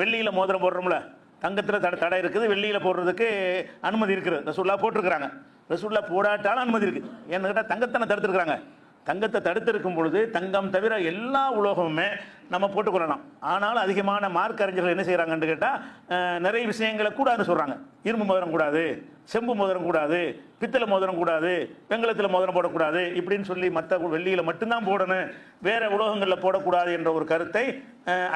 வெள்ளியில் மோதிரம் போடுறோம்ல தங்கத்தில் தடை தடை இருக்குது வெள்ளியில் போடுறதுக்கு அனுமதி இருக்குது. ரசூல்லா போட்டிருக்கிறாங்க. ரசூல்லா போடாட்டாலும் அனுமதி இருக்குது ஏன்னு கேட்டால் தங்கத்தனை தடுத்துருக்குறாங்க. தங்கத்தை தடுத்திருக்கும் பொழுது தங்கம் தவிர எல்லா உலோகமுமே நம்ம போட்டுக்கொள்ளலாம். ஆனாலும் அதிகமான மார்க் அறிஞர்கள் என்ன செய்கிறாங்கன்னு கேட்டால் நிறைய விஷயங்களை கூடாதுன்னு சொல்கிறாங்க இரும்பு மோதிரம் கூடாது. செம்பு மோதிரம் கூடாது பித்தளை மோதிரம் கூடாது வெங்கலத்தில் மோதிரம் போடக்கூடாது இப்படின்னு சொல்லி மற்ற வெள்ளியில் மட்டும்தான் போடணும். வேற உலோகங்களில் போடக்கூடாது என்ற ஒரு கருத்தை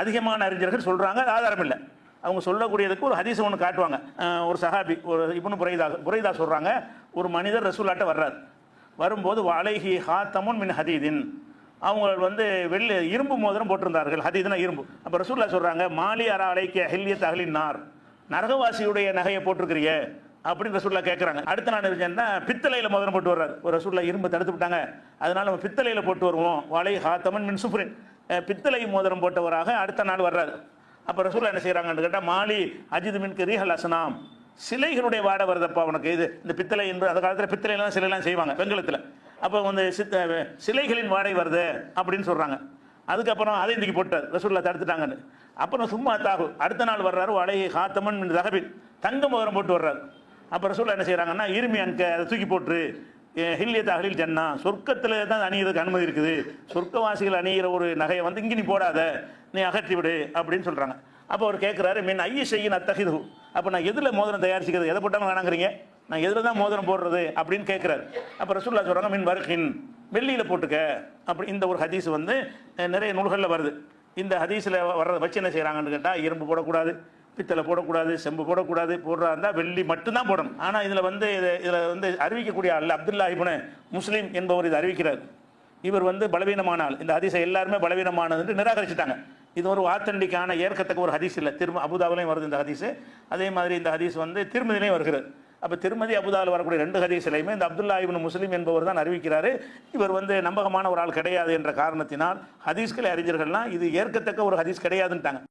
அதிகமான அறிஞர்கள் சொல்கிறாங்க அது ஆதாரம் இல்லை. அவங்க சொல்லக்கூடியதுக்கு ஒரு ஹதீஸ் ஒன்று காட்டுவாங்க. ஒரு சஹாபி ஒரு இப்னு புரைதா புரைதா சொல்கிறாங்க ஒரு மனிதர் ரசூலாட்ட வர்றார். வரும்போது வலைஹி ஹாத்தமுன் மின் ஹதீதின். அவங்க வந்து வெள்ளி இரும்பு மோதிரம் போட்டிருந்தார்கள். ஹதீதுனா இரும்பு. அப்போ ரசூல்லா சொல்கிறாங்க மாலி அரா அலைக்கிய ஹெல்லியத் அகலின் நார். நரகவாசியுடைய நகையை போட்டிருக்கிறிய அப்படின்னு ரசூல்லா கேட்குறாங்க அடுத்த நாள் இருந்துச்சுன்னா பித்தளையில் மோதிரம் போட்டு வர்றாரு. ஒரு ரசூல்லா இரும்பு தடுத்து விட்டாங்க. அதனால நம்ம பித்தளையில் போட்டு வருவோம். வலை ஹாத்தமன் மின் சுப்ரின் பித்தளை மோதிரம் போட்டவராக அடுத்த நாள் வர்றாரு. அப்போ ரசூல்லா என்ன செய்கிறாங்கன்னு கேட்டால் மாலி அஜித் மின் ரீஹல் அசனாம் சிலைகளுடைய வாடை வருதப்பா உனக்கு இது. இந்த பித்தளை என்று அந்த காலத்தில் பித்தளைலாம் சிலைலாம் செய்வாங்க வெங்கலத்தில். அப்போ வந்து சித்த சிலைகளின் வாடை வருது அப்படின்னு சொல்கிறாங்க அதுக்கப்புறம் அதை இன்றைக்கி போட்டார். ரசூல்லா தடுத்துட்டாங்கன்னு. அப்புறம் சும்மா தாகு. அடுத்த நாள் வர்றாரு வலையை காத்தமன் தகபின் தங்க மோதிரம் போட்டு வர்றாரு. அப்போ ரசூல்லா என்ன செய்கிறாங்கன்னா இருமி அங்க அதை தூக்கி போட்டு ஹில்லிய தகலில் ஜன்னா சொர்க்கத்தில் தான் அணியிறதுக்கு அனுமதி இருக்குது. சொர்க்கவாசிகள் அணிகிற ஒரு நகையை வந்து இங்கே நீ போடாத நீ அகற்றி விடு அப்படின்னு சொல்கிறாங்க அப்போ அவர் கேட்குறாரு மின் ஐய செய்யின் அத்தகிது அப்போ நான் எதில் மோதிரம் தயாரிச்சுக்கிறது? எதை போட்டாலும் வேணாங்கிறீங்க. நான் எதில் தான் மோதிரம் போடுறது? அப்படின்னு கேட்குறாரு அப்போ ரசூல்லா சொல்கிறாங்க மின் வருகின் வெள்ளியில் போட்டுக்க. அப்படி இந்த ஒரு ஹதீஸ் வந்து நிறைய நூல்களில் வருது. இந்த ஹதீஸில் வர்றதை வச்சு என்ன செய்கிறாங்கன்னு கேட்டால் இரும்பு போடக்கூடாது. பித்தளை போடக்கூடாது செம்பு போடக்கூடாது போடுறா இருந்தால் வெள்ளி மட்டும்தான் போடணும். ஆனால் இதில் வந்து இதில் வந்து அறிவிக்கக்கூடிய அல்ல அப்துல்லா இபுன முஸ்லீம் என்பவர் இதை அறிவிக்கிறார். இவர் வந்து பலவீனமான ஆள் இந்த ஹதீஸை எல்லாருமே பலவீனமானதுன்னு நிராகரிச்சுட்டாங்க. இது ஒரு ஆத்தண்டிக்கான ஏற்கத்தக்க ஒரு ஹதீஸ் இல்லை. திரும்ப அபுதாவிலையும் வருது இந்த ஹதீஸ். அதே மாதிரி இந்த ஹதீஸ் வந்து திருமதிலையும் வருகிறது அப்போ திருமதி அபுதாவில் வரக்கூடிய ரெண்டு ஹதீஸ்லையுமே இந்த அப்துல்லா இபின் முஸ்லீம் என்பவர் தான் அறிவிக்கிறார். இவர் வந்து நம்பகமான ஒரு ஆள் கிடையாது என்ற காரணத்தினால் ஹதீஸ்களை அறிஞர்கள்லாம் இது ஏற்கத்தக்க ஒரு ஹதீஸ் கிடையாதுன்ட்டாங்க.